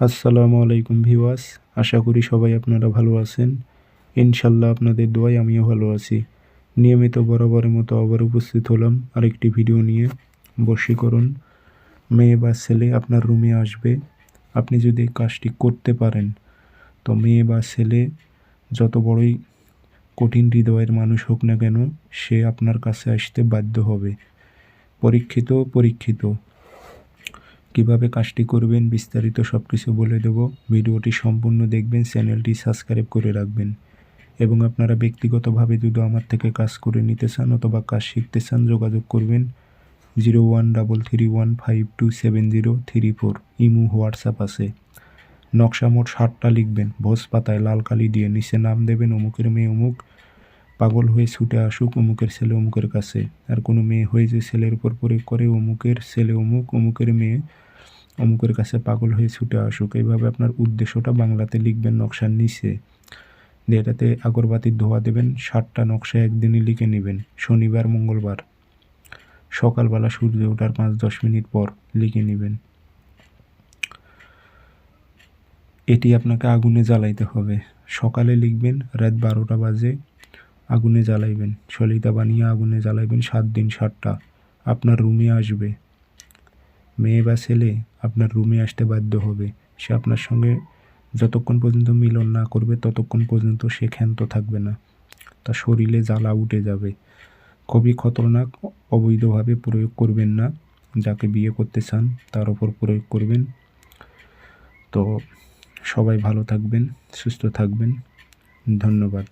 আসসালামু আলাইকুম ভিওয়াস আশা করি সবাই আপনারা ভালো আছেন। ইনশাল্লাহ আপনাদের দোয়ায় আমিও ভালো আছি। নিয়মিত বরাবরের মতো আবার উপস্থিত হলাম আরেকটি ভিডিও নিয়ে। বশীকরণ মেয়ে বা ছেলে আপনার রুমে আসবে। আপনি যদি কাজটি করতে পারেন, তো মেয়ে বা ছেলে যত বড়ই কঠিন হৃদয়ের মানুষ হোক না কেন, সে আপনার কাছে আসতে বাধ্য হবে। পরীক্ষিত পরীক্ষিত। কীভাবে কাজটি করবেন বিস্তারিত সব কিছু বলে দেব। ভিডিওটি সম্পূর্ণ দেখবেন, চ্যানেলটি সাবস্ক্রাইব করে রাখবেন। এবং আপনারা ব্যক্তিগতভাবে যদি আমার থেকে কাজ করে নিতে চান অথবা কাজ শিখতে চান, যোগাযোগ করবেন zero one double three one five two seven zero three four. Imo, WhatsApp আছে। নকশা মোট ষাটটা লিখবেন। ভোজ পাতায় লাল কালি দিয়ে নিচে নাম দেবেন, অমুকের মেয়ে অমুক। পাগল হয়ে ছুটে আসুক অমুকের ছেলে অমুকের কাছে। আর কোনো মেয়ে হয়ে যে ছেলের উপর প্রয়োগ করে, অমুকের ছেলে অমুক, অমুকের মেয়ে অমুকের কাছে পাগল হয়ে ছুটে আসুক। এইভাবে আপনার উদ্দেশ্যটা বাংলাতে লিখবেন নকশার নিচে। দিয়ে এটাতে আগরবাতির ধোয়া দেবেন, সাতটা নকশা একদিনই লিখে নেবেন, শনিবার, মঙ্গলবার। সকালবেলা সূর্য ওঠার পাঁচ, দশ মিনিট পর লিখে নেবেন। এটি আপনাকে আগুনে জ্বালাইতে হবে। সকালে লিখবেন, রাত বারোটা বাজে, আগুনে জ্বালাইবেন। সলিতা বানিয়ে আগুনে জ্বালাইবেন সাত দিন, সাতটা। আপনার রুমে আসবে। মেয়ে বা ছেলে আপনার রুমে আসতে বাধ্য হবে। সে আপনার সঙ্গে যতক্ষণ পর্যন্ত মিলন না করবে, ততক্ষণ পর্যন্ত সে ক্ষান্ত থাকবে না। তার শরীরে জ্বালা উঠে যাবে। খুবই খতরনাক, অবৈধভাবে প্রয়োগ করবেন না। যাকে বিয়ে করতে চান, তার ওপর প্রয়োগ করবেন। তো সবাই ভালো থাকবেন, সুস্থ থাকবেন। ধন্যবাদ।